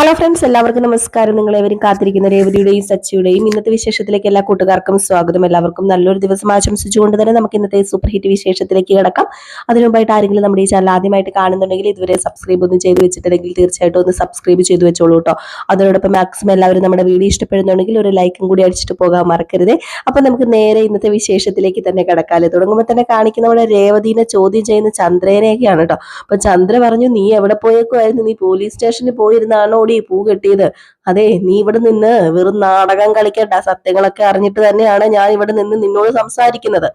Hello friends എല്ലാവർക്കും നമസ്കാരം. നിങ്ങൾ ഏവരും കാത്തിരിക്കുന്ന രേവതിയുടെയും സച്ചിയുടെയും ഇന്നത്തെ വിശേഷത്തിലേക്ക് എല്ലാ കൂട്ടുകാർക്കും സ്വാഗതം. എല്ലാവർക്കും നല്ലൊരു ദിവസം ആശംസിച്ചുകൊണ്ട് തന്നെ നമുക്ക് ഇന്നത്തെ സൂപ്പർ ഹിറ്റ് വിശേഷത്തിലേക്ക് കിടക്കാം. അതിനു മുമ്പായിട്ട് ആരെങ്കിലും നമ്മുടെ ഈ ചാനൽ ആദ്യമായിട്ട് കാണുന്നുണ്ടെങ്കിൽ ഇതുവരെ സബ്സ്ക്രൈബ് ഒന്നും ചെയ്തു വെച്ചിട്ടുണ്ടെങ്കിൽ തീർച്ചയായിട്ടും ഒന്ന് സബ്സ്ക്രൈബ് ചെയ്തു വെച്ചോളൂ കേട്ടോ അതോടൊപ്പം മാക്സിമം എല്ലാവരും നമ്മുടെ വീഡിയോ ഇഷ്ടപ്പെടുന്നുണ്ടെങ്കിൽ ഒരു ലൈക്കും കൂടി അടിച്ചിട്ട് പോകാൻ മറക്കരുത്. അപ്പൊ നമുക്ക് നേരെ ഇന്നത്തെ വിശേഷത്തിലേക്ക് തന്നെ കിടക്കാല്ലേ. തുടങ്ങുമ്പോൾ തന്നെ കാണിക്കുന്ന നമ്മുടെ രേവതിനെ ചോദ്യം ചെയ്യുന്ന ചന്ദ്രനെയൊക്കെയാണ് കേട്ടോ അപ്പൊ ചന്ദ്ര പറഞ്ഞു നീ എവിടെ പോയേക്കുമായിരുന്നു നീ പോലീസ് സ്റ്റേഷനിൽ പോയിരുന്നാണോ ഈ പൂ കെട്ടിയത്. അതെ നീ ഇവിടെ നിന്ന് വെറും നാടകം കളിക്കണ്ട. സത്യങ്ങളൊക്കെ അറിഞ്ഞിട്ട് തന്നെയാണ് ഞാൻ ഇവിടെ നിന്ന് നിന്നോട് സംസാരിക്കുന്നത്.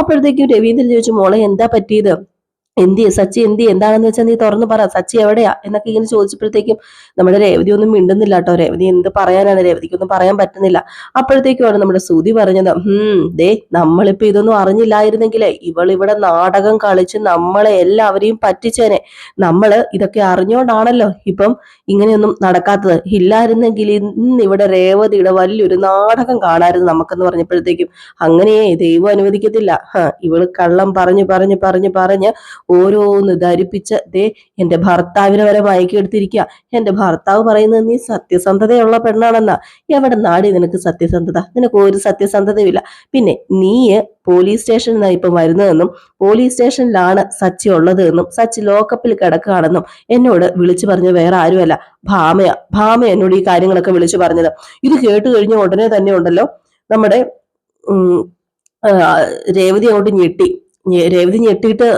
അപ്പോഴത്തേക്കും രവീന്ദ്രൻ ചോദിച്ചു മോളെ എന്താ പറ്റിയത്? എന്തി സച്ചി എന്തി എന്താണെന്ന് വെച്ചാൽ നീ തുറന്നു പറ. സച്ചി എവിടെയാ? എന്നൊക്കെ ഇങ്ങനെ ചോദിച്ചപ്പോഴത്തേക്കും നമ്മുടെ രേവതി ഒന്നും മിണ്ടുന്നില്ല കേട്ടോ. രേവതി എന്ത് പറയാനാണ്? രേവതിക്കൊന്നും പറയാൻ പറ്റുന്നില്ല. അപ്പോഴത്തേക്കുമാണ് നമ്മുടെ സുതി പറഞ്ഞത് ഹും ദേ നമ്മളിപ്പോ ഇതൊന്നും അറിഞ്ഞില്ലായിരുന്നെങ്കിലേ ഇവൾ ഇവിടെ നാടകം കളിച്ച് നമ്മളെ എല്ലാവരെയും പറ്റിച്ചേനെ. നമ്മൾ ഇതൊക്കെ അറിഞ്ഞോണ്ടാണല്ലോ ഇപ്പം ഇങ്ങനെയൊന്നും നടക്കാത്തത്. ഇല്ലായിരുന്നെങ്കിൽ ഇന്ന് ഇവിടെ രേവതിയുടെ വലിയൊരു നാടകം കാണാമായിരുന്നു നമുക്കെന്ന് പറഞ്ഞപ്പോഴത്തേക്കും. അങ്ങനെയേ ദൈവം അനുവദിക്കത്തില്ല. ഇവൾ കള്ളം പറഞ്ഞു പറഞ്ഞു പറഞ്ഞു പറഞ്ഞ് ഓരോന്ന് ധരിപ്പിച്ച ദേ എന്റെ ഭർത്താവിനെ വരെ മയക്കിയെടുത്തിരിക്കുക എന്റെ ഭർത്താവ് പറയുന്നത് നീ സത്യസന്ധതയുള്ള പെണ്ണാണെന്നാ. എവിടെ നാടി നിനക്ക് സത്യസന്ധത? നിനക്ക് ഒരു സത്യസന്ധതയുമില്ല. പിന്നെ നീ പോലീസ് സ്റ്റേഷനിൽ നിന്നാണ് ഇപ്പം വരുന്നതെന്നും പോലീസ് സ്റ്റേഷനിലാണ് സച്ചി ഉള്ളതെന്നും സച്ചി ലോക്കപ്പിൽ കിടക്കുകയാണെന്നും എന്നോട് വിളിച്ചു പറഞ്ഞ വേറെ ആരുമല്ല. ഭാമയ. ഭാമ എന്നോട് ഈ കാര്യങ്ങളൊക്കെ വിളിച്ചു പറഞ്ഞത്. ഇത് കേട്ട് കഴിഞ്ഞ ഉടനെ തന്നെ ഉണ്ടല്ലോ നമ്മുടെ രേവതി അങ്ങോട്ട് ഞെട്ടി. രേവതി ഞെട്ടിയിട്ട്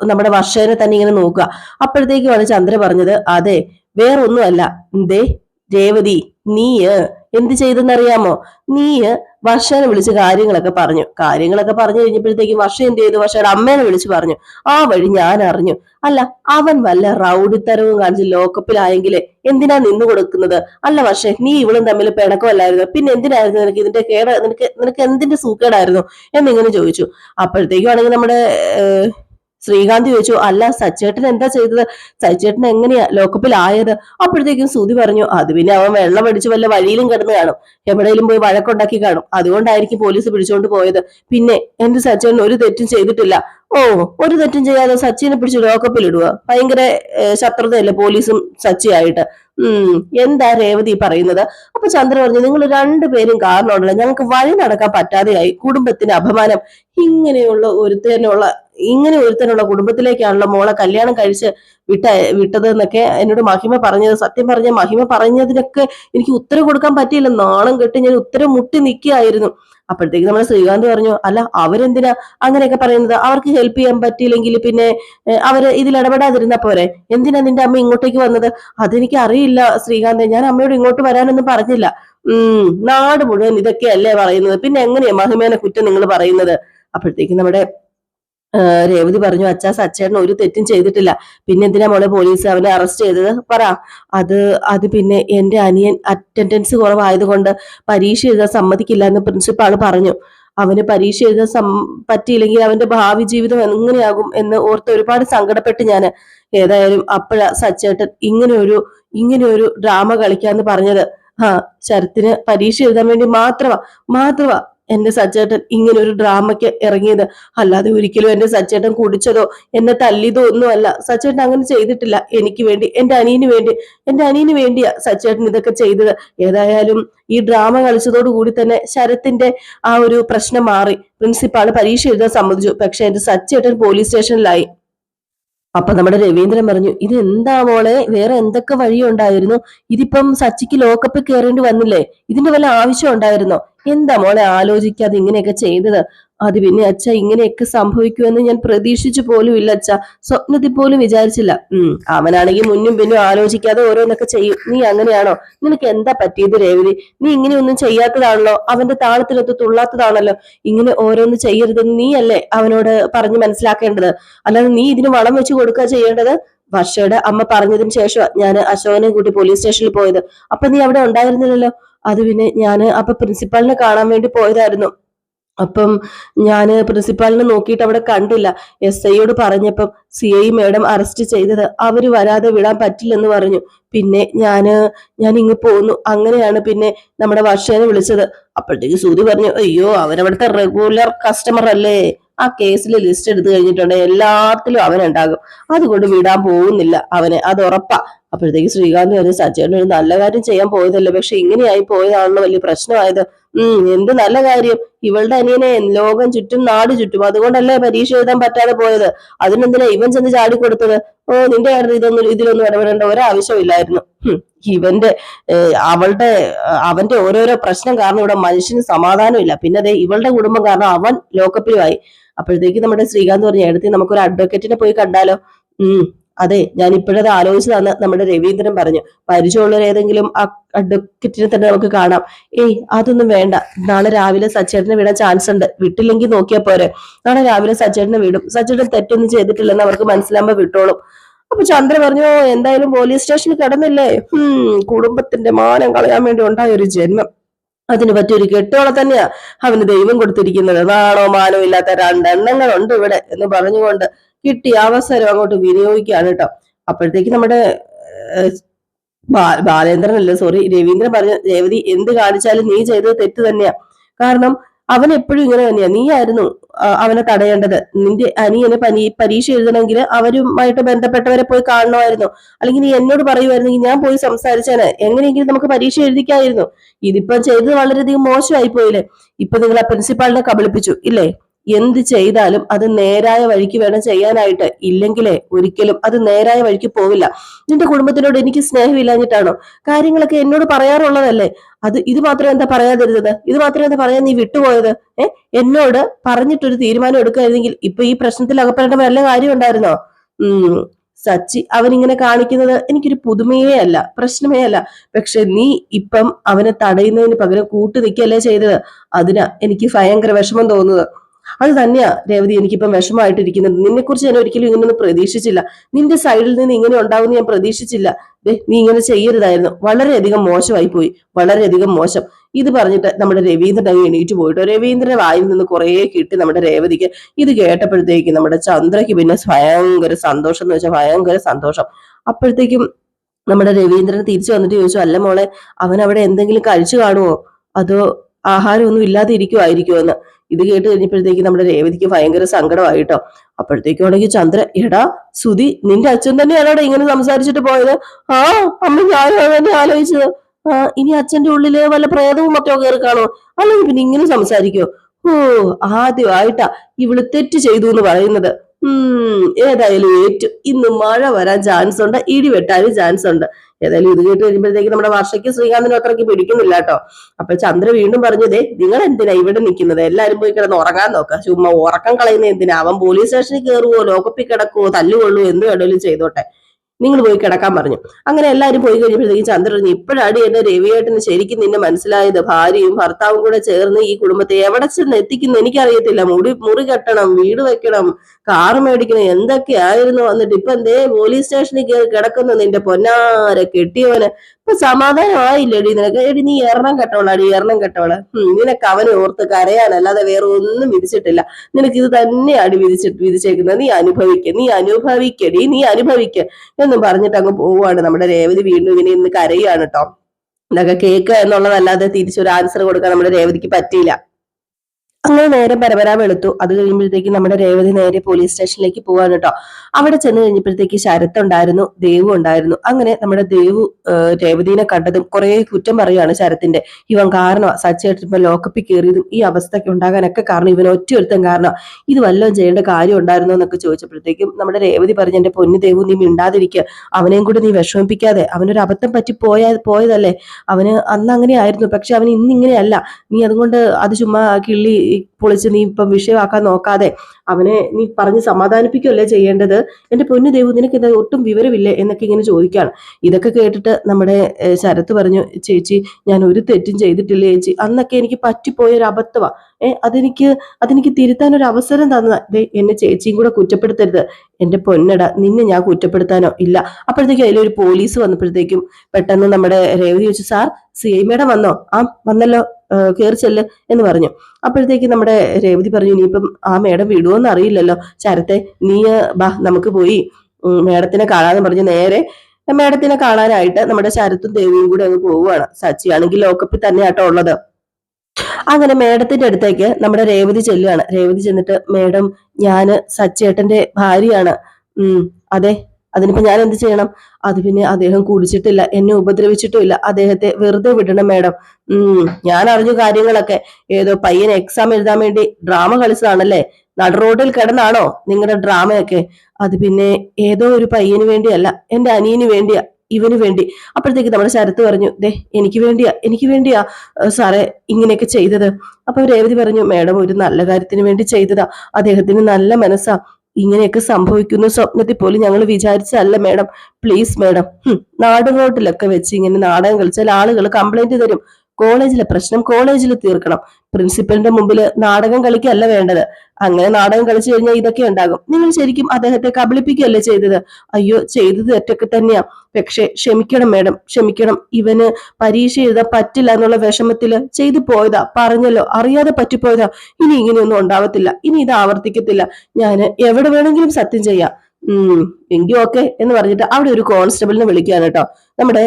നമ്മുടെ വർഷേനെ തന്നെ ഇങ്ങനെ നോക്കുക. അപ്പോഴത്തേക്കുമാണ് ചന്ദ്ര പറഞ്ഞത് അതെ വേറൊന്നുമല്ല. ദേ രേവതി നീയ് എന്ത് ചെയ്തെന്നറിയാമോ? നീയ് വർഷനെ വിളിച്ച് കാര്യങ്ങളൊക്കെ പറഞ്ഞു. കാര്യങ്ങളൊക്കെ പറഞ്ഞു കഴിഞ്ഞപ്പോഴത്തേക്കും വർഷ എന്ത് ചെയ്തു? വർഷയുടെ അമ്മേനെ വിളിച്ച് പറഞ്ഞു. ആ വഴി ഞാൻ അറിഞ്ഞു. അല്ല അവൻ വല്ല റൗഡിത്തരവും കാണിച്ച് ലോക്കപ്പിലായെങ്കിലേ എന്തിനാ നിന്നു കൊടുക്കുന്നത്? അല്ല വർഷേ നീ ഇവളും തമ്മിൽ പിണക്കമല്ലായിരുന്നു? പിന്നെ എന്തിനായിരുന്നു നിനക്ക് ഇതിന്റെ കേട നിനക്ക് നിനക്ക് എന്തിന്റെ സൂക്കേടായിരുന്നു? എന്നിങ്ങനെ ചോദിച്ചു. അപ്പോഴത്തേക്കും ആണെങ്കിൽ നമ്മുടെ ശ്രീകാന്ത് ചോദിച്ചു അല്ല സച്ചേട്ടൻ എന്താ ചെയ്തത്? സച്ചേട്ടൻ എങ്ങനെയാ ലോക്കപ്പിലായത് അപ്പോഴത്തേക്കും സുതി പറഞ്ഞു അത് പിന്നെ അവൻ വെള്ളം അടിച്ചു വല്ല വഴിയിലും കിടന്ന് കാണും. എവിടെയെങ്കിലും പോയി വഴക്കുണ്ടാക്കി കാണും. അതുകൊണ്ടായിരിക്കും പോലീസ് പിടിച്ചുകൊണ്ട് പോയത്. പിന്നെ എന്റെ സച്ചേട്ടൻ ഒരു തെറ്റും ചെയ്തിട്ടില്ല? ഓ ഒരു തെറ്റും ചെയ്യാതെ സച്ചിനെ പിടിച്ച് ലോക്കപ്പിൽ ഇടുക ഭയങ്കര ശത്രുതയല്ലേ പോലീസും സച്ചിയായിട്ട്. ഉം എന്താ രേവതി പറയുന്നത്? അപ്പൊ ചന്ദ്ര പറഞ്ഞു നിങ്ങൾ രണ്ടുപേരും കാരണമുണ്ടല്ലോ. ഞങ്ങൾക്ക് വഴി നടക്കാൻ പറ്റാതെയായി. കുടുംബത്തിന് അപമാനം. ഇങ്ങനെയുള്ള ഒരുത്തനുള്ള ഇങ്ങനെ ഒരുത്തനുള്ള കുടുംബത്തിലേക്കാണല്ലോ മോളെ കല്യാണം കഴിച്ച് വിട്ട വിട്ടത് എന്നൊക്കെ എന്നോട് മഹിമ പറഞ്ഞത്. സത്യം പറഞ്ഞ മഹിമ പറഞ്ഞതിനൊക്കെ എനിക്ക് ഉത്തരം കൊടുക്കാൻ പറ്റിയില്ല. നാണം കെട്ട് ഞാൻ ഉത്തരം മുട്ടി നിൽക്കുകയായിരുന്നു. അപ്പോഴത്തേക്ക് നമ്മുടെ ശ്രീകാന്ത് പറഞ്ഞു അല്ല അവരെന്തിനാ അങ്ങനെയൊക്കെ പറയുന്നത്? അവർക്ക് ഹെൽപ്പ് ചെയ്യാൻ പറ്റിയില്ലെങ്കിൽ പിന്നെ അവർ ഇതിൽ ഇടപെടാതിരുന്ന പോരെ? എന്തിനാ നിന്റെ അമ്മ ഇങ്ങോട്ടേക്ക് വന്നത്? അതെനിക്ക് അറിയില്ല ശ്രീകാന്ത്. ഞാൻ അമ്മയോട് ഇങ്ങോട്ട് വരാനൊന്നും പറഞ്ഞില്ല. ഉം നാട് മുഴുവൻ ഇതൊക്കെയല്ലേ പറയുന്നത്? പിന്നെ എങ്ങനെയാ മഹിമേനെ കുറ്റം നിങ്ങൾ പറയുന്നത്? അപ്പോഴത്തേക്ക് നമ്മുടെ രേവതി പറഞ്ഞു അച്ഛാ സച്ചേട്ടൻ ഒരു തെറ്റും ചെയ്തിട്ടില്ല. പിന്നെ എന്തിനാ മോളെ പോലീസ് അവനെ അറസ്റ്റ് ചെയ്തത്? പറ. അത് അത് പിന്നെ എന്റെ അനിയൻ അറ്റൻഡൻസ് കുറവായതുകൊണ്ട് പരീക്ഷ എഴുതാൻ സമ്മതിക്കില്ല എന്ന് പ്രിൻസിപ്പാൾ പറഞ്ഞു. അവന് പരീക്ഷ എഴുതാൻ സം പറ്റിയില്ലെങ്കിൽ അവന്റെ ഭാവി ജീവിതം എങ്ങനെയാകും എന്ന് ഓർത്ത് ഒരുപാട് സങ്കടപ്പെട്ട് ഞാൻ ഏതായാലും അപ്പോഴാ സച്ചേട്ടൻ ഇങ്ങനെ ഒരു ഇങ്ങനെ ഒരു ഡ്രാമ കളിക്കാന്ന് പറഞ്ഞത്. ആ ശരത്തിന് പരീക്ഷ എഴുതാൻ വേണ്ടി മാത്രമാ മാത്രമാ എന്റെ സച്ചേട്ടൻ ഇങ്ങനെ ഒരു ഡ്രാമയ്ക്ക് ഇറങ്ങിയത്. അല്ലാതെ ഒരിക്കലും എന്റെ സച്ചേട്ടൻ കുടിച്ചതോ എന്നെ തല്ലിയതോ ഒന്നുമല്ല. സച്ചേട്ടൻ അങ്ങനെ ചെയ്തിട്ടില്ല. എനിക്ക് വേണ്ടി എന്റെ അനിയന് വേണ്ടി എന്റെ അനിയന് വേണ്ടിയാ സച്ചേട്ടൻ ഇതൊക്കെ ചെയ്തത്. ഏതായാലും ഈ ഡ്രാമ കളിച്ചതോടു കൂടി തന്നെ ശരത്തിന്റെ ആ ഒരു പ്രശ്നം മാറി. പ്രിൻസിപ്പാൾ പരീക്ഷ എഴുതാൻ സമ്മതിച്ചു. പക്ഷെ എന്റെ സച്ചേട്ടൻ പോലീസ് സ്റ്റേഷനിലായി. അപ്പൊ നമ്മുടെ രവീന്ദ്രൻ പറഞ്ഞു ഇത് എന്താ മോളെ? വേറെ എന്തൊക്കെ വഴിയുണ്ടായിരുന്നു? ഇതിപ്പം സച്ചിക്ക് ലോക്കപ്പിൽ കയറേണ്ടി വന്നില്ലേ? ഇതിന്റെ വല്ല ആവശ്യം ഉണ്ടായിരുന്നോ? എന്താ മോളെ ആലോചിക്കാതെ ഇങ്ങനെയൊക്കെ ചെയ്തത്? അത് പിന്നെ അച്ഛ ഇങ്ങനെയൊക്കെ സംഭവിക്കുമെന്ന് ഞാൻ പ്രതീക്ഷിച്ചു പോലും ഇല്ല അച്ഛ. സ്വപ്നത്തിൽ പോലും വിചാരിച്ചില്ല. ഉം അവനാണെങ്കിൽ മുന്നും പിന്നും ആലോചിക്കാതെ ഓരോന്നൊക്കെ ചെയ്യും. നീ അങ്ങനെയാണോ? നിനക്ക് എന്താ പറ്റിയത് രേവതി? നീ ഇങ്ങനെയൊന്നും ചെയ്യാത്തതാണല്ലോ? അവന്റെ താളത്തിനൊത്ത് തുള്ളാത്തതാണല്ലോ? ഇങ്ങനെ ഓരോന്ന് ചെയ്യരുതെന്ന് നീയല്ലേ അവനോട് പറഞ്ഞു മനസ്സിലാക്കേണ്ടത്? അല്ലാതെ നീ ഇതിന് വളം വെച്ച് കൊടുക്കുക ചെയ്യേണ്ടത്? വർഷയുടെ അമ്മ പറഞ്ഞതിന് ശേഷം ഞാൻ അശോകനെ കൂട്ടി പോലീസ് സ്റ്റേഷനിൽ പോയത്. അപ്പൊ നീ അവിടെ ഉണ്ടായിരുന്നില്ലല്ലോ? അത് പിന്നെ ഞാൻ അപ്പൊ പ്രിൻസിപ്പാളിനെ കാണാൻ വേണ്ടി പോയതായിരുന്നു. അപ്പം ഞാൻ പ്രിൻസിപ്പാളിനെ നോക്കിയിട്ട് അവിടെ കണ്ടില്ല. എസ് ഐയോട് പറഞ്ഞപ്പം സി ഐ മേഡം അറസ്റ്റ് ചെയ്തത്. അവർ വരാതെ വിടാൻ പറ്റില്ലെന്ന് പറഞ്ഞു. പിന്നെ ഞാൻ ഞാൻ ഇങ്ങ് പോന്നു. അങ്ങനെയാണ് പിന്നെ നമ്മുടെ വർഷേനെ വിളിച്ചത്. അപ്പോഴത്തേക്ക് സൂതി പറഞ്ഞു അയ്യോ അവരവിടുത്തെ റെഗുലർ കസ്റ്റമർ അല്ലേ? ആ കേസിൽ ലിസ്റ്റ് എടുത്തു കഴിഞ്ഞിട്ടുണ്ടെങ്കിൽ എല്ലാത്തിലും അവനുണ്ടാകും. അതുകൊണ്ട് വിടാൻ പോകുന്നില്ല അവനെ. അത് ഉറപ്പാ. അപ്പോഴത്തേക്ക് ശ്രീകാന്ത് പറഞ്ഞു സച്ചേട്ടൻ ഒരു നല്ല കാര്യം ചെയ്യാൻ പോയതല്ലേ? പക്ഷെ ഇങ്ങനെയായി പോയതാണല്ലോ വലിയ പ്രശ്നമായത്. ഉം എന്ത് നല്ല കാര്യം? ഇവളുടെ അനിയനെ ലോകം ചുറ്റും നാട് ചുറ്റും. അതുകൊണ്ടല്ലേ പരീക്ഷ എഴുതാൻ പറ്റാതെ പോയത്? അതിനെന്തിനാ ഇവൻ ചെന്ന് ചാടിക്കൊടുത്തത്? ഓ നിന്റെ കാര്യത്തിൽ ഇതൊന്നും ഇതിലൊന്നും ഇടപെടേണ്ട ഒരാവശ്യമില്ലായിരുന്നു ഇവന്റെ അവളുടെ അവന്റെ ഓരോരോ പ്രശ്നം കാരണം ഇവിടെ മനുഷ്യന് സമാധാനമില്ല പിന്നെ അതെ ഇവളുടെ കുടുംബം കാരണം അവൻ ലോക്കപ്പിലുമായി. അപ്പോഴത്തേക്ക് നമ്മുടെ ശ്രീകാന്ത് പറഞ്ഞ എടുത്ത് നമുക്കൊരു അഡ്വക്കേറ്റിനെ പോയി കണ്ടാലോ. ഉം അതെ ഞാൻ ഇപ്പോഴത് ആലോചിച്ചതാണ്. നമ്മുടെ രവീന്ദ്രൻ പറഞ്ഞു പരിചയമുള്ളവർ ഏതെങ്കിലും അഡ്വക്കറ്റിനെ തന്നെ നമുക്ക് കാണാം. ഏയ് അതൊന്നും വേണ്ട. നാളെ രാവിലെ സച്ചേട്ടനെ വിടാൻ ചാൻസ് ഉണ്ട്. വിട്ടില്ലെങ്കിൽ നോക്കിയാ പോരെ. നാളെ രാവിലെ സച്ചേട്ടനെ വിടും. സച്ചേട്ടൻ തെറ്റൊന്നും ചെയ്തിട്ടില്ലെന്ന് അവർക്ക് മനസ്സിലാകുമ്പോ വിട്ടോളും. അപ്പൊ ചന്ദ്ര പറഞ്ഞു എന്തായാലും പോലീസ് സ്റ്റേഷനിൽ കിടന്നില്ലേ? ഹും കുടുംബത്തിന്റെ മാനം കളയാൻ വേണ്ടി ഉണ്ടായ ഒരു ജന്മം. അതിന് പറ്റിയൊരു കെട്ടോളെ തന്നെയാ അവന് ദൈവം കൊടുത്തിരിക്കുന്നത്. നാണോ മാനോ ഇല്ലാത്ത രണ്ടെണ്ണങ്ങളുണ്ട് ഇവിടെ എന്ന് പറഞ്ഞുകൊണ്ട് കിട്ടിയ അവസരം അങ്ങോട്ട് വിനിയോഗിക്കുകയാണ് കേട്ടോ. അപ്പോഴത്തേക്ക് നമ്മുടെ ബാലേന്ദ്രൻ അല്ല സോറി രവീന്ദ്രൻ പറഞ്ഞ രേവതി എന്ത് കാണിച്ചാലും നീ ചെയ്തത് തെറ്റ് തന്നെയാ. കാരണം അവൻ എപ്പോഴും ഇങ്ങനെ തന്നെയാ. നീ ആയിരുന്നു അവനെ തടയേണ്ടത്. നിന്റെ അനിയനെ പനി പരീക്ഷ എഴുതണമെങ്കിൽ അവരുമായിട്ട് ബന്ധപ്പെട്ടവരെ പോയി കാണണമായിരുന്നു. അല്ലെങ്കിൽ നീ എന്നോട് പറയുമായിരുന്നെങ്കിൽ ഞാൻ പോയി സംസാരിച്ചാണ്. എങ്ങനെയെങ്കിലും നമുക്ക് പരീക്ഷ എഴുതിക്കായിരുന്നു. ഇതിപ്പം ചെയ്തത് വളരെയധികം മോശമായി പോയില്ലേ ഇപ്പൊ നിങ്ങൾ ആ പ്രിൻസിപ്പാളിനെ കബളിപ്പിച്ചു ഇല്ലേ? എന്ത് ചെയ്താലും അത് നേരായ വഴിക്ക് വേണം ചെയ്യാനായിട്ട്. ഇല്ലെങ്കിലേ ഒരിക്കലും അത് നേരായ വഴിക്ക് പോവില്ല. നിന്റെ കുടുംബത്തിനോട് എനിക്ക് സ്നേഹമില്ലാഞ്ഞിട്ടാണോ? കാര്യങ്ങളൊക്കെ എന്നോട് പറയാറുള്ളതല്ലേ? അത് ഇത് മാത്രം എന്താ പറയാതിരുന്നത്? ഇത് മാത്രം എന്താ പറയാൻ നീ വിട്ടുപോയത്? ഏഹ് എന്നോട് പറഞ്ഞിട്ടൊരു തീരുമാനം എടുക്കുകയായിരുന്നെങ്കിൽ ഇപ്പൊ ഈ പ്രശ്നത്തിൽ അകപ്പെടേണ്ട വല്ല കാര്യം ഉണ്ടായിരുന്നോ? ഉം. സച്ചി അവനിങ്ങനെ കാണിക്കുന്നത് എനിക്കൊരു പുതുമയേ അല്ല പ്രശ്നമേ അല്ല. പക്ഷെ നീ ഇപ്പം അവനെ തടയുന്നതിന് പകരം കൂട്ടു നിൽക്കുകയല്ലേ ചെയ്തത്? അതിനാ എനിക്ക് ഭയങ്കര വിഷമം തോന്നുന്നത്. അത് തന്നെയാ രേവതി എനിക്കിപ്പം വിഷമമായിട്ടിരിക്കുന്നത്. നിന്നെ കുറിച്ച് ഞാൻ ഒരിക്കലും ഇങ്ങനൊന്നും പ്രതീക്ഷിച്ചില്ല. നിന്റെ സൈഡിൽ നിന്ന് ഇങ്ങനെ ഉണ്ടാവുമെന്ന് ഞാൻ പ്രതീക്ഷിച്ചില്ല. നീ ഇങ്ങനെ ചെയ്യരുതായിരുന്നു. വളരെയധികം മോശമായി പോയി. വളരെയധികം മോശം. ഇത് പറഞ്ഞിട്ട് നമ്മുടെ രവീന്ദ്രൻ അങ്ങ് എണീറ്റ് പോയിട്ട്? രവീന്ദ്രൻ വായിൽ നിന്ന് കുറേ കിട്ടി നമ്മുടെ രേവതിക്ക്. ഇത് കേട്ടപ്പോഴത്തേക്ക് നമ്മുടെ ചന്ദ്രയ്ക്ക് പിന്നെ ഭയങ്കര സന്തോഷം എന്ന് വെച്ചാൽ ഭയങ്കര സന്തോഷം. അപ്പോഴത്തേക്കും നമ്മുടെ രവീന്ദ്രൻ തിരിച്ചു വന്നിട്ട് ചോദിച്ചു അല്ല മോളെ അവൻ അവിടെ എന്തെങ്കിലും കഴിച്ചു കാണുമോ അതോ ആഹാരമൊന്നും ഇല്ലാതെ ഇരിക്കുമായിരിക്കും എന്ന് ഇത് കേട്ട് കഴിഞ്ഞപ്പോഴത്തേക്ക് നമ്മുടെ രേവതിക്ക് ഭയങ്കര സങ്കടമായിട്ടോ. അപ്പോഴത്തേക്കാണെങ്കിൽ ചന്ദ്ര എടാ സുതി നിന്റെ അച്ഛൻ തന്നെയാണ് തന്നെയാണോടാ ഇങ്ങനെ സംസാരിച്ചിട്ട് പോയത്? ആ അമ്മ ഞാനും അത് തന്നെ ആലോചിച്ചത്. ആ ഇനി അച്ഛന്റെ ഉള്ളിൽ വല്ല പ്രേതവും മറ്റോ കയറി കാണോ അല്ലെങ്കിൽ പിന്നെ ഇങ്ങനെ സംസാരിക്കോ ഓ ആദ്യമായിട്ടാ ഇവൾ തെറ്റ് ചെയ്തു എന്ന് പറയുന്നത്. ഏതായാലും ഏറ്റു ഇന്ന് മഴ വരാൻ ചാൻസ് ഉണ്ട് ഇടി വെട്ടാനും ചാൻസ് ഉണ്ട്. ഏതായാലും ഇത് കേട്ട് വരുമ്പോഴത്തേക്ക് നമ്മുടെ വർഷയ്ക്ക് ശ്രീകാന്തിനും അത്രയ്ക്ക് പിടിക്കുന്നില്ല കേട്ടോ. അപ്പൊ ചന്ദ്ര വീണ്ടും പറഞ്ഞതേ നിങ്ങൾ എന്തിനാ ഇവിടെ നിൽക്കുന്നത്? എല്ലാവരും പോയി കിടന്ന് ഉറങ്ങാൻ നോക്കുക ചുമ്മാ ഉറക്കം കളയുന്ന എന്തിനാ? അവൻ പോലീസ് സ്റ്റേഷനിൽ കയറുവോ ലോകപ്പിൽ കിടക്കുവോ? തല്ലുകൊള്ളുവോ? എന്ത് വേണേലും ചെയ്തോട്ടെ. നിങ്ങൾ പോയി കിടക്കാൻ പറഞ്ഞു. അങ്ങനെ എല്ലാവരും പോയി കഴിഞ്ഞപ്പോഴത്തേക്കും ചന്ദ്രൻ പറഞ്ഞു ഇപ്പോഴാണ് എന്നെ രവിയേട്ടന് ശരിക്കും നിന്നെ മനസ്സിലായത്. ഭാര്യയും ഭർത്താവും കൂടെ ചേർന്ന് ഈ കുടുംബത്തെ എവിടെ ചെന്ന് എത്തിക്കുന്നു എനിക്കറിയത്തില്ല. മുടി മുറി കെട്ടണം വീട് വെക്കണം കാർ മേടിക്കണം എന്തൊക്കെയായിരുന്നു വന്നിട്ട്. ഇപ്പൊ എന്തേ പോലീസ് സ്റ്റേഷനിൽ കയറി കിടക്കുന്നു നിന്റെ പൊന്നാര കെട്ടിയവന്. ഇപ്പൊ സമാധാനമായില്ലേടി നിനക്ക്? എടി നീ എറണം കെട്ടവളാടി എറണം കെട്ടവൾ. നിനക്ക് അവനെ ഓർത്ത് കരയാനല്ലാതെ വേറെ ഒന്നും വിധിച്ചിട്ടില്ല. നിനക്ക് ഇത് തന്നെയാണ് വിധിച്ചിട്ട് വിധിച്ചേക്കുന്നത്. നീ അനുഭവിക്ക നീ അനുഭവിക്കടി നീ അനുഭവിക്ക എന്നും പറഞ്ഞിട്ട് അങ്ങ് പോവാണ് നമ്മുടെ രേവതി വീണ്ടും ഇങ്ങനെ ഇന്ന് കരയുകയാണ് കേട്ടോ ഇതൊക്കെ കേൾക്കുക എന്നുള്ളതല്ലാതെ തിരിച്ചൊരു ആൻസർ കൊടുക്കാൻ നമ്മുടെ രേവതിക്ക് പറ്റിയില്ല. അങ്ങനെ നേരെ പരപരാ വെളുത്തു അത് കഴിയുമ്പോഴത്തേക്ക് നമ്മുടെ രേവതി നേരെ പോലീസ് സ്റ്റേഷനിലേക്ക് പോവാണ് കേട്ടോ അവിടെ ചെന്ന് കഴിഞ്ഞപ്പോഴത്തേക്ക് ശരത്ത് ഉണ്ടായിരുന്നു ദേവു ഉണ്ടായിരുന്നു. അങ്ങനെ നമ്മുടെ ദേവു രേവതിനെ കണ്ടതും കുറെ കുറ്റം പറയുകയാണ് ശരത്തിന്റെ. ഇവൻ കാരണം ഇപ്പൊ ലോക്കപ്പിൽ കയറിയതും ഈ അവസ്ഥയ്ക്ക് ഉണ്ടാകാനൊക്കെ കാരണം ഇവൻ ഒറ്റ ഒരുത്തൻ കാരണം ഇത് വല്ലതും ചെയ്യേണ്ട കാര്യം ഉണ്ടായിരുന്നോ എന്നൊക്കെ ചോദിച്ചപ്പോഴത്തേക്കും നമ്മുടെ രേവതി പറഞ്ഞു എന്റെ പൊന്നു ദേവു നീ മിണ്ടാതിരിക്കുക അവനെയും കൂടെ നീ വിഷമിപ്പിക്കാതെ. അവനൊരു അബദ്ധം പറ്റി പോയ പോയതല്ലേ? അവന് അന്ന് അങ്ങനെ ആയിരുന്നു. പക്ഷെ അവൻ ഇന്നിങ്ങനെയല്ല. നീ അതുകൊണ്ട് അത് ചുമ്മാ കിള്ളി പൊളിച്ച് നീ ഇപ്പം വിഷയമാക്കാൻ നോക്കാതെ അവനെ നീ പറഞ്ഞ് സമാധാനിപ്പിക്കുകയല്ലേ ചെയ്യേണ്ടത്? എന്റെ പൊന്നു ദേവു നിനക്ക് ഇത് ഒട്ടും വിവരമില്ലേ? എന്നൊക്കെ ഇങ്ങനെ ചോദിക്കുകയാണ് ഇതൊക്കെ കേട്ടിട്ട് നമ്മുടെ ശരത്ത് പറഞ്ഞു ചേച്ചി ഞാൻ ഒരു തെറ്റും ചെയ്തിട്ടില്ല ചേച്ചി. അന്നൊക്കെ എനിക്ക് പറ്റിപ്പോയ ഒരു അബദ്ധവാ. ഏഹ് അതെനിക്ക് അതെനിക്ക് തിരുത്താൻ ഒരു അവസരം തന്ന ദേ എന്നെ ചേച്ചിയും കൂടെ കുറ്റപ്പെടുത്തരുത്. എന്റെ പൊന്നട നിന്നെ ഞാൻ കുറ്റപ്പെടുത്താനോ? ഇല്ല. അപ്പോഴത്തേക്കും അതിലൊരു പോലീസ് വന്നപ്പോഴത്തേക്കും പെട്ടെന്ന് നമ്മുടെ രേവതി ചോദിച്ചു സാർ സി ഐ മേഡം വന്നോ? ആ വന്നല്ലോ കയറി എന്ന് പറഞ്ഞു. അപ്പോഴത്തേക്ക് നമ്മുടെ രേവതി പറഞ്ഞു ഇനിയിപ്പം ആ മേഡം വിടുവോന്ന് അറിയില്ലല്ലോ. ശരത്തെ നീ ബാ നമുക്ക് പോയി. മേഡത്തിനെ കാണാന്ന് പറഞ്ഞ് നേരെ മേഡത്തിനെ കാണാനായിട്ട് നമ്മുടെ ശരത്തും ദേവിയും കൂടെ അങ്ങ് പോവുകയാണ്. സച്ചി ആണെങ്കിൽ ലോക്കപ്പിൽ തന്നെയാട്ടോ ഉള്ളത്. അങ്ങനെ മേഡത്തിന്റെ അടുത്തേക്ക് നമ്മുടെ രേവതി ചെല്ലുകയാണ്. രേവതി ചെന്നിട്ട് മേഡം ഞാൻ സച്ചേട്ടന്റെ ഭാര്യയാണ്. ഉം അതെ അതിനിപ്പോ ഞാൻ എന്ത് ചെയ്യണം? അത് പിന്നെ അദ്ദേഹം കുടിച്ചിട്ടില്ല എന്നെ ഉപദ്രവിച്ചിട്ടുമില്ല. അദ്ദേഹത്തെ വെറുതെ വിടണം മേഡം. ഉം ഞാൻ അറിഞ്ഞു കാര്യങ്ങളൊക്കെ. ഏതോ പയ്യൻ എക്സാം എഴുതാൻ വേണ്ടി ഡ്രാമ കളിച്ചതാണല്ലേ? നട റോഡിൽ കിടന്നാണോ നിങ്ങളുടെ ഡ്രാമയൊക്കെ? അത് പിന്നെ ഏതോ ഒരു പയ്യന് വേണ്ടിയല്ല എന്റെ അനിയന് വേണ്ടിയാ ഇവന് വേണ്ടി. അപ്പോഴത്തേക്ക് നമ്മുടെ ശരത്ത് പറഞ്ഞു ദേ എനിക്ക് വേണ്ടിയാ എനിക്ക് വേണ്ടിയാ സാറെ സാറേ ഇങ്ങനെയൊക്കെ ചെയ്തത്. അപ്പൊ രേവതി പറഞ്ഞു മേഡം ഒരു നല്ല കാര്യത്തിന് വേണ്ടി ചെയ്തതാ. അദ്ദേഹത്തിന് നല്ല മനസ്സാ. ഇങ്ങനെയൊക്കെ സംഭവിക്കുന്നു സ്വപ്നത്തിൽ പോലും ഞങ്ങൾ വിചാരിച്ചല്ല മേഡം. പ്ലീസ് മേഡം നാടുകോട്ടിലൊക്കെ വെച്ച് ഇങ്ങനെ നാടകം കളിച്ചാൽ ആളുകൾ കംപ്ലൈന്റ് തരും. കോളേജിലെ പ്രശ്നം കോളേജിൽ തീർക്കണം. പ്രിൻസിപ്പലിന്റെ മുമ്പിൽ നാടകം കളിക്കല്ല വേണ്ടത്. അങ്ങനെ നാടകം കളിച്ചു കഴിഞ്ഞാൽ ഇതൊക്കെ ഉണ്ടാകും. നിങ്ങൾ ശരിക്കും അദ്ദേഹത്തെ കബളിപ്പിക്കുകയല്ലേ ചെയ്തത്? അയ്യോ ചെയ്തത് തെറ്റൊക്കെ തന്നെയാ. പക്ഷേ ക്ഷമിക്കണം മേഡം ക്ഷമിക്കണം. ഇവന് പരീക്ഷ എഴുതാൻ പറ്റില്ല എന്നുള്ള വിഷമത്തിൽ ചെയ്തു പോയതാ. പറഞ്ഞല്ലോ അറിയാതെ പറ്റിപ്പോയതാ. ഇനി ഇങ്ങനെയൊന്നും ഉണ്ടാവത്തില്ല. ഇനി ഇത് ആവർത്തിക്കത്തില്ല. ഞാൻ എവിടെ വേണമെങ്കിലും സത്യം ചെയ്യാം. ഉം എങ്കിൽ ഓക്കെ എന്ന് പറഞ്ഞിട്ട് അവിടെ ഒരു കോൺസ്റ്റബിളിനെ വിളിക്കാൻ കേട്ടോ. നമ്മുടെ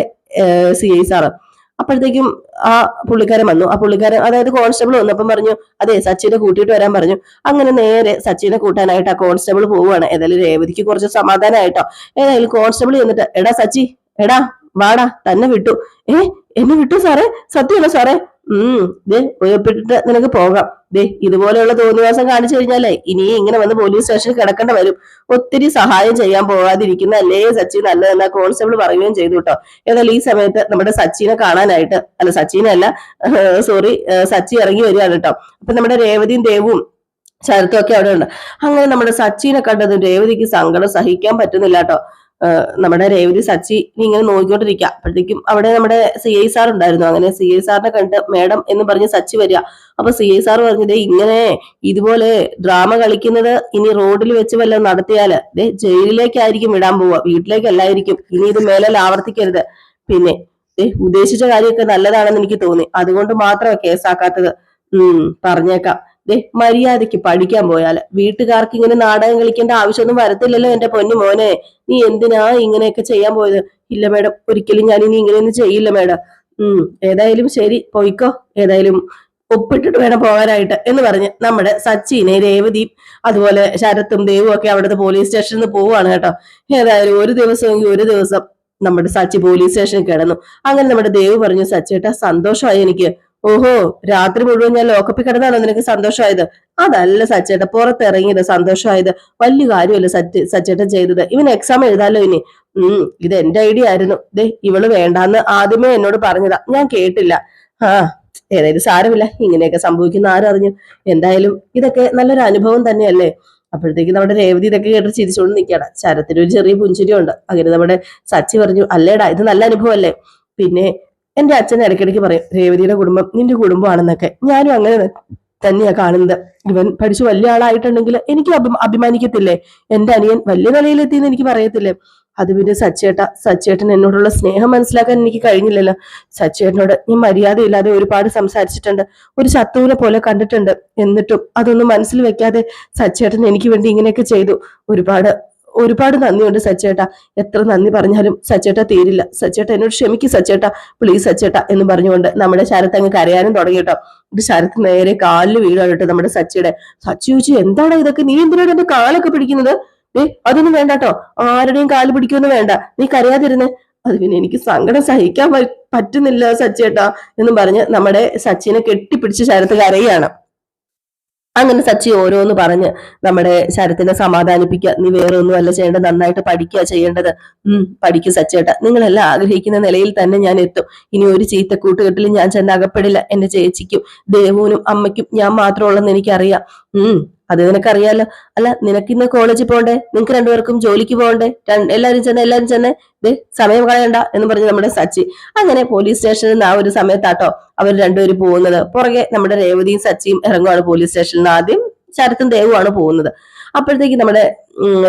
സി ഐ സാറ്. അപ്പോഴത്തേക്കും ആ പുള്ളിക്കാരൻ വന്നു. ആ പുള്ളിക്കാരൻ അതായത് കോൺസ്റ്റബിൾ വന്നപ്പം പറഞ്ഞു അതെ സച്ചിനെ കൂട്ടിയിട്ട് വരാൻ പറഞ്ഞു. അങ്ങനെ നേരെ സച്ചിനെ കൂട്ടാനായിട്ട് ആ കോൺസ്റ്റബിൾ പോവുകയാണ്. ഏതായാലും രേവതിക്ക് കുറച്ച് സമാധാനമായിട്ടോ ഏതായാലും കോൺസ്റ്റബിൾ ചെന്നിട്ട് എടാ സച്ചി എടാ വാടാ തന്നെ വിട്ടു. ഏ എന്നെ വിട്ടു സാറേ? സത്യമാണോ സാറേ. ഉം ദേ ഉയർപ്പിട്ടിട്ട് നിനക്ക് പോകാം. ദേ ഇതുപോലെയുള്ള തോന്നിവാസം കാണിച്ചു കഴിഞ്ഞാലേ ഇനി ഇങ്ങനെ വന്ന് പോലീസ് സ്റ്റേഷനിൽ കിടക്കേണ്ട വരും. ഒത്തിരി സഹായം ചെയ്യാൻ പോകാതിരിക്കുന്ന അല്ലേ സച്ചി നല്ലതെന്ന് കോൺസ്റ്റബിൾ പറയുകയും ചെയ്തു കേട്ടോ. ഏതായാലും ഈ സമയത്ത് നമ്മുടെ സച്ചിനെ കാണാനായിട്ട് അല്ല സച്ചിനല്ല സോറി സച്ചി ഇറങ്ങി വരികയാണ് കേട്ടോ. അപ്പൊ നമ്മുടെ രേവതിയും ദേവും ശരത്തും ഒക്കെ അവിടെ ഉണ്ട്. അങ്ങനെ നമ്മുടെ സച്ചിനെ കണ്ടത് രേവതിക്ക് സങ്കടം സഹിക്കാൻ പറ്റുന്നില്ല കേട്ടോ. നമ്മുടെ രേവതി സച്ചി ഇങ്ങനെ നോക്കിക്കൊണ്ടിരിക്കുക അപ്പോഴത്തേക്കും അവിടെ നമ്മുടെ സി ഐ സാർ ഉണ്ടായിരുന്നു. അങ്ങനെ സി ഐ സാറിനെ കണ്ട് മേഡം എന്ന് പറഞ്ഞ് സച്ചി വരിക. അപ്പൊ സി ഐ സാർ പറഞ്ഞത് ഇങ്ങനെ ഇതുപോലെ ഡ്രാമ കളിക്കുന്നത് ഇനി റോഡിൽ വെച്ച് വല്ലതും നടത്തിയാൽ ജയിലിലേക്കായിരിക്കും വിടാൻ പോവുക. വീട്ടിലേക്കല്ലായിരിക്കും. ഇനി ഇത് മേലെ ആവർത്തിക്കരുത്. പിന്നെ ഉദ്ദേശിച്ച കാര്യമൊക്കെ നല്ലതാണെന്ന് എനിക്ക് തോന്നി. അതുകൊണ്ട് മാത്രമാണ് കേസാക്കാത്തത്. ഉം പറഞ്ഞേക്കാം. ദേ മര്യാദയ്ക്ക് പഠിക്കാൻ പോയാൽ വീട്ടുകാർക്ക് ഇങ്ങനെ നാടകം കളിക്കേണ്ട ആവശ്യമൊന്നും വരത്തില്ലല്ലോ എന്റെ പൊന്നു മോനെ. നീ എന്തിനാ ഇങ്ങനെയൊക്കെ ചെയ്യാൻ പോയത്? ഇല്ല മേഡം ഒരിക്കലും ഞാൻ ഇനി ഇങ്ങനെയൊന്നും ചെയ്യില്ല മേഡം. ഉം ഏതായാലും ശരി പോയിക്കോ. ഏതായാലും ഒപ്പിട്ടിട്ട് വേണം പോകാനായിട്ട് എന്ന് പറഞ്ഞ് നമ്മുടെ സച്ചിനെ രേവതിയും അതുപോലെ ശരത്തും ദേവും ഒക്കെ അവിടുത്തെ പോലീസ് സ്റ്റേഷനിൽ നിന്ന് പോവുകയാണ് കേട്ടോ. ഏതായാലും ഒരു ദിവസമെങ്കിൽ ഒരു ദിവസം നമ്മുടെ സച്ചി പോലീസ് സ്റ്റേഷനിൽ കിടന്നു. അങ്ങനെ നമ്മുടെ ദേവ് പറഞ്ഞു സച്ചേട്ടാ സന്തോഷമായി എനിക്ക്. ഓഹോ രാത്രി മുഴുവൻ ഞാൻ ലോക്കപ്പിൽ കിടന്നാണോ നിനക്ക് സന്തോഷമായത്? അതല്ല സച്ചേട്ട പുറത്തിറങ്ങിയത് സന്തോഷമായത്. വലിയ കാര്യമല്ല സച്ച് സച്ചേട്ടൻ ചെയ്തത്. ഇവൻ എക്സാം എഴുതാലോ ഇനി? ഉം ഇത് എന്റെ ഐഡിയ ആയിരുന്നു. ദേ ഇവൾ വേണ്ടാന്ന് ആദ്യമേ എന്നോട് പറഞ്ഞതാ. ഞാൻ കേട്ടില്ല. ആ ഏതായാലും സാരമില്ല. ഇങ്ങനെയൊക്കെ സംഭവിക്കുന്ന ആരറിഞ്ഞു എന്തായാലും ഇതൊക്കെ നല്ലൊരു അനുഭവം തന്നെയല്ലേ? അപ്പോഴത്തേക്ക് നമ്മുടെ രേവതി ഇതൊക്കെ കേട്ട് ചിരിച്ചുകൊണ്ട് നിൽക്കണം ശരത്തിന് ഒരു ചെറിയ പുഞ്ചിരി ഉണ്ട് അങ്ങനെ നമ്മുടെ സച്ചി പറഞ്ഞു അല്ലേടാ ഇത് നല്ല അനുഭവമല്ലേ? പിന്നെ എന്റെ അച്ഛൻ ഇടയ്ക്കിടയ്ക്ക് പറയും രേവതിയുടെ കുടുംബം നിന്റെ കുടുംബമാണെന്നൊക്കെ. ഞാനും അങ്ങനെ തന്നെയാ കാണുന്നത്. ഇവൻ പഠിച്ചു വലിയ ആളായിട്ടുണ്ടെങ്കിൽ എനിക്ക് അഭി- അഭിമാനിക്കത്തില്ലേ? എന്റെ അനിയൻ വലിയ നിലയിലെത്തിയെന്ന് എനിക്ക് പറയത്തില്ലേ? അത് പിന്നെ സച്ചേട്ട സച്ചേട്ടൻ എന്നോടുള്ള സ്നേഹം മനസ്സിലാക്കാൻ എനിക്ക് കഴിഞ്ഞില്ലല്ലോ. സച്ചേട്ടനോട് ഞാൻ മര്യാദയില്ലാതെ ഒരുപാട് സംസാരിച്ചിട്ടുണ്ട്. ഒരു ശത്രുവിനെ പോലെ കണ്ടിട്ടുണ്ട്. എന്നിട്ടും അതൊന്നും മനസ്സിൽ വെക്കാതെ സച്ചേട്ടൻ എനിക്ക് വേണ്ടി ഇങ്ങനെയൊക്കെ ചെയ്തു. ഒരുപാട് ഒരുപാട് നന്ദിയുണ്ട് സച്ചേട്ട. എത്ര നന്ദി പറഞ്ഞാലും സച്ചേട്ട തീരില്ല. സച്ചേട്ട എന്നോട് ക്ഷമിക്കും സച്ചേട്ട. പ്ലീസ് സച്ചേട്ട എന്ന് പറഞ്ഞുകൊണ്ട് നമ്മുടെ ശരത്ത് അങ്ങ് കരയാനും തുടങ്ങി കേട്ടോ. ശരത്ത് നേരെ കാലിൽ വീഴാണ് നമ്മുടെ സച്ചിയുടെ. സച്ചി ചോദിച്ചു എന്താണ് ഇതൊക്കെ? നീ എന്തിനാണ് എന്റെ കാലൊക്കെ പിടിക്കുന്നത്? ഏ അതൊന്നും വേണ്ട കേട്ടോ. ആരുടെയും കാൽ പിടിക്കൊന്നും വേണ്ട. നീ കരയാതിരുന്നേ. അത് പിന്നെ എനിക്ക് സങ്കടം സഹിക്കാൻ പറ്റുന്നില്ല സച്ചേട്ടാ എന്ന് പറഞ്ഞ് നമ്മുടെ സച്ചിനെ കെട്ടിപ്പിടിച്ച് ശരത്ത് കരയാണ്. അങ്ങനെ സച്ചി ഓരോന്ന് പറഞ്ഞ് നമ്മുടെ ശരത്തിനെ സമാധാനിപ്പിക്കുക. നീ വേറെ ഒന്നും അല്ല ചെയ്യേണ്ടത് നന്നായിട്ട് പഠിക്കുക ചെയ്യേണ്ടത്. ഉം പഠിക്കും സച്ചേട്ട. നിങ്ങളെല്ലാം ആഗ്രഹിക്കുന്ന നിലയിൽ തന്നെ ഞാൻ എത്തും. ഇനി ഒരു ചീത്ത ഞാൻ ചെന്ന് അകപ്പെടില്ല. എന്റെ ചേച്ചിക്കും ദേവുവിനും അമ്മയ്ക്കും ഞാൻ മാത്രമുള്ളെന്ന് എനിക്കറിയാം. ഉം. അത് നിനക്കറിയാലോ. അല്ല നിനക്ക് ഇന്ന് കോളേജിൽ പോകണ്ടേ നിനക്ക് രണ്ടുപേർക്കും ജോലിക്ക് പോകണ്ടേ എല്ലാവരും ചെന്നെ എല്ലാവരും ചെന്നെ. ഇത് സമയം കളയണ്ട എന്ന് പറഞ്ഞ് നമ്മുടെ സച്ചി. അങ്ങനെ പോലീസ് സ്റ്റേഷനിൽ നിന്ന് ആ ഒരു സമയത്താട്ടോ അവർ രണ്ടുപേരും പോകുന്നത്. പുറകെ നമ്മുടെ രേവതിയും സച്ചിയും ഇറങ്ങുവാണ് പോലീസ് സ്റ്റേഷനിൽ നിന്ന് ആദ്യം ശരത്തും ദേവുമാണ് പോകുന്നത്. അപ്പോഴത്തേക്ക് നമ്മുടെ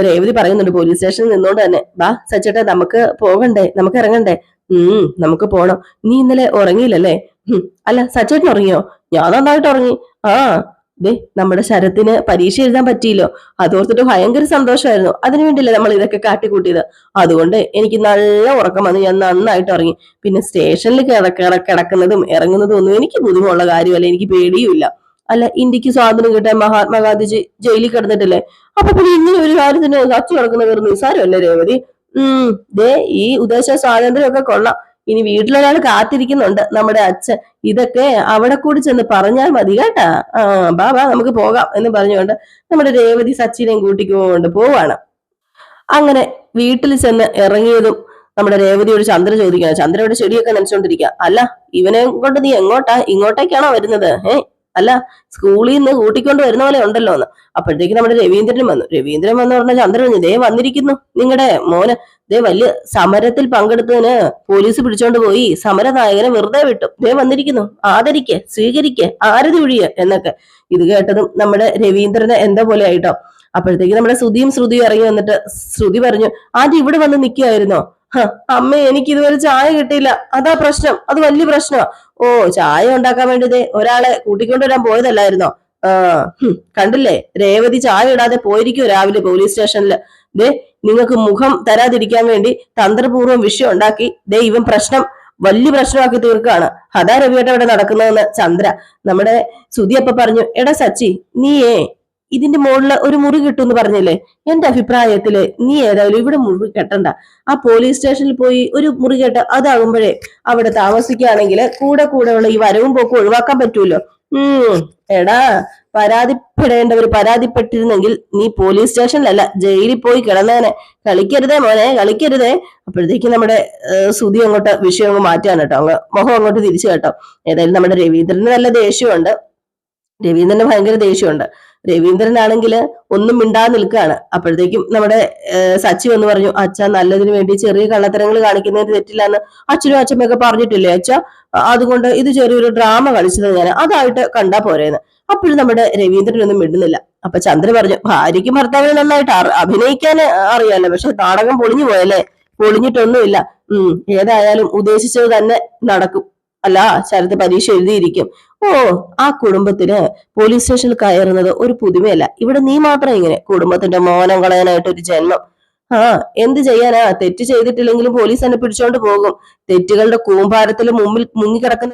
രേവതി പറയുന്നുണ്ട് പോലീസ് സ്റ്റേഷനിൽ നിന്നുകൊണ്ട് തന്നെ വാ സച്ചേട്ടാ നമുക്ക് പോകണ്ടേ? നമുക്ക് ഇറങ്ങണ്ടേ? ഉം നമുക്ക് പോണം. നീ ഇന്നലെ ഉറങ്ങിയില്ലല്ലേ? അല്ല സച്ചേട്ടൻ ഉറങ്ങിയോ? ഞാൻ നന്നായിട്ട് ഉറങ്ങി. ആ ദേ നമ്മുടെ ശരത്തിന് പരീക്ഷ എഴുതാൻ പറ്റിയില്ലോ. അതോർത്തിട്ട് ഭയങ്കര സന്തോഷമായിരുന്നു. അതിനുവേണ്ടിയല്ലേ നമ്മൾ ഇതൊക്കെ കാട്ടിക്കൂട്ടിയത്. അതുകൊണ്ട് എനിക്ക് നല്ല ഉറക്കം വന്ന്. ഞാൻ നന്നായിട്ട് ഉറങ്ങി. പിന്നെ സ്റ്റേഷനിൽ കിടക്ക കിടക്കുന്നതും ഇറങ്ങുന്നതും ഒന്നും എനിക്ക് ബുദ്ധിമുട്ടുള്ള കാര്യമല്ല. എനിക്ക് പേടിയുമില്ല. അല്ല ഇന്ത്യയ്ക്ക് സ്വാതന്ത്ര്യം കിട്ടാൻ മഹാത്മാഗാന്ധിജി ജയിലിൽ കിടന്നിട്ടില്ലേ? അപ്പൊ പിന്നെ ഇങ്ങനെ ഒരു കാര്യത്തിന് കച്ചു കിടക്കുന്ന വെറും നിസ്സാരമല്ലേ രേവതി? ഉം ദേ ഈ ഉദ്ദേശ സ്വാതന്ത്ര്യമൊക്കെ കൊള്ളാം. ഇനി വീട്ടിലൊരാൾ കാത്തിരിക്കുന്നുണ്ട് നമ്മുടെ അച്ഛൻ. ഇതൊക്കെ അവിടെ കൂടി ചെന്ന് പറഞ്ഞാൽ മതി കേട്ടാ. ആ ബാ ബാ നമുക്ക് പോകാം എന്ന് പറഞ്ഞുകൊണ്ട് നമ്മുടെ രേവതി സച്ചിനെയും കൂട്ടിക്കൊണ്ട് പോവാണ്. അങ്ങനെ വീട്ടിൽ ചെന്ന് ഇറങ്ങിയതും നമ്മുടെ രേവതിയോട് ചന്ദ്ര ചോദിക്കണം ചന്ദ്രയോട് ചെടിയൊക്കെ നനച്ചോണ്ടിരിക്കുക. അല്ല ഇവനെ കൊണ്ട് നീ എങ്ങോട്ടാ? ഇങ്ങോട്ടേക്കാണോ വരുന്നത്? ഏ? അല്ല സ്കൂളിൽ നിന്ന് കൂട്ടിക്കൊണ്ട് വരുന്ന പോലെ ഉണ്ടല്ലോ എന്ന് അപ്പോഴത്തേക്ക് നമ്മുടെ രവീന്ദ്രൻ വന്നു. രവീന്ദ്രൻ വന്നു പറഞ്ഞാൽ ചന്ദ്രൻ ദേ വന്നിരിക്കുന്നു. നിങ്ങളുടെ മോന്. ദേ വലിയ സമരത്തിൽ പങ്കെടുത്തതിന് പോലീസ് പിടിച്ചോണ്ട് പോയി. സമരനായകനെ വെറുതെ വിട്ടു. ദേ വന്നിരിക്കുന്നു. ആദരിക്കെ സ്വീകരിക്കെ ആരതി ഒഴിയ എന്നൊക്കെ. ഇത് കേട്ടതും നമ്മുടെ രവീന്ദ്രന് എന്താ പോലെ ആയിട്ടോ. അപ്പോഴത്തേക്ക് നമ്മുടെ ശ്രുതിയും ശ്രുതിയും ഇറങ്ങി വന്നിട്ട് ശ്രുതി പറഞ്ഞു ആദ്യം ഇവിടെ വന്ന് നിൽക്കുമായിരുന്നോ അമ്മ എനിക്ക് ഇതുവരെ ചായ കിട്ടിയില്ല. അതാ പ്രശ്നം. അത് വലിയ പ്രശ്നമാ. ഓ ചായ ഉണ്ടാക്കാൻ വേണ്ടി ദേ ഒരാളെ കൂട്ടിക്കൊണ്ടുവരാൻ പോയതല്ലായിരുന്നോ? ആ കണ്ടില്ലേ? രേവതി ചായ ഇടാതെ പോയിരിക്കും രാവിലെ പോലീസ് സ്റ്റേഷനിൽ ദേ നിങ്ങൾക്ക് മുഖം തരാതിരിക്കാൻ വേണ്ടി തന്ത്രപൂർവം വിഷയം ഉണ്ടാക്കി. ദേ ഇവൻ പ്രശ്നം വലിയ പ്രശ്നമാക്കി തീർക്കാണ് അതാ രവിയേട്ട ഇവിടെ നടക്കുന്നതെന്ന് ചന്ദ്ര. നമ്മുടെ സുധിയപ്പ പറഞ്ഞു എടാ സച്ചി നീയേ ഇതിന്റെ മുകളിൽ ഒരു മുറി കിട്ടുമെന്ന് പറഞ്ഞല്ലേ? എന്റെ അഭിപ്രായത്തിൽ നീ ഏതായാലും ഇവിടെ മുറി കെട്ടണ്ട. ആ പോലീസ് സ്റ്റേഷനിൽ പോയി ഒരു മുറി കെട്ട അതാകുമ്പോഴേ അവിടെ താമസിക്കുകയാണെങ്കിൽ കൂടെ കൂടെ ഉള്ള ഈ വരവും പോക്കും ഒഴിവാക്കാൻ പറ്റൂലോ? ഉം. എടാ പരാതിപ്പെടേണ്ടവർ പരാതിപ്പെട്ടിരുന്നെങ്കിൽ നീ പോലീസ് സ്റ്റേഷനിലല്ല ജയിലിൽ പോയി കിടന്നേനെ. കളിക്കരുതേ മോനെ കളിക്കരുതേ. അപ്പോഴത്തേക്ക് നമ്മുടെ സുതി അങ്ങോട്ട് വിഷയം അങ്ങ് മാറ്റാൻ കേട്ടോ. അങ്ങ് മുഖം അങ്ങോട്ട് തിരിച്ചു കേട്ടോ. ഏതായാലും നമ്മുടെ രവീന്ദ്രന് നല്ല ദേഷ്യമുണ്ട്. രവീന്ദ്രന് ഭയങ്കര ദേഷ്യമുണ്ട്. രവീന്ദ്രനാണെങ്കിൽ ഒന്നും മിണ്ടാതെ നിൽക്കുകയാണ്. അപ്പോഴത്തേക്കും നമ്മുടെ സച്ചു വന്ന് പറഞ്ഞു അച്ഛ നല്ലതിന് വേണ്ടി ചെറിയ കള്ളത്തരങ്ങൾ കാണിക്കുന്നതിന് തെറ്റില്ലാന്ന് അച്ഛനും അച്ഛമ്മയൊക്കെ പറഞ്ഞിട്ടില്ലേ അച്ഛ? അതുകൊണ്ട് ഇത് ചെറിയൊരു ഡ്രാമ കളിച്ചത് ഞാൻ അതായിട്ട് കണ്ടാ പോരേന്ന്. അപ്പോഴും നമ്മുടെ രവീന്ദ്രനൊന്നും മിണ്ടുന്നില്ല. അപ്പൊ ചന്ദ്രൻ പറഞ്ഞു ഭാര്യയ്ക്കും ഭർത്താവിനും നന്നായിട്ട് അഭിനയിക്കാൻ അറിയാലോ പക്ഷെ നാടകം പൊളിഞ്ഞു പോയല്ലേ? പൊളിഞ്ഞിട്ടൊന്നുമില്ല. ഉം ഏതായാലും ഉദ്ദേശിച്ചത് തന്നെ നടക്കും. അല്ല ശരത് പരീക്ഷ എഴുതിയിരിക്കും. ഓ ആ കുടുംബത്തിന് പോലീസ് സ്റ്റേഷനിൽ കയറുന്നത് ഒരു പുതുമയല്ല. ഇവിടെ നീ മാത്രം ഇങ്ങനെ കുടുംബത്തിന്റെ മോനം കളയാനായിട്ട് ഒരു ജന്മം. ആ എന്ത് ചെയ്യാനാ? തെറ്റ് ചെയ്തിട്ടില്ലെങ്കിലും പോലീസ് എന്നെ പിടിച്ചോണ്ട് പോകും. തെറ്റുകളുടെ കൂമ്പാരത്തിൽ മുമ്പിൽ മുങ്ങിക്കിടക്കുന്ന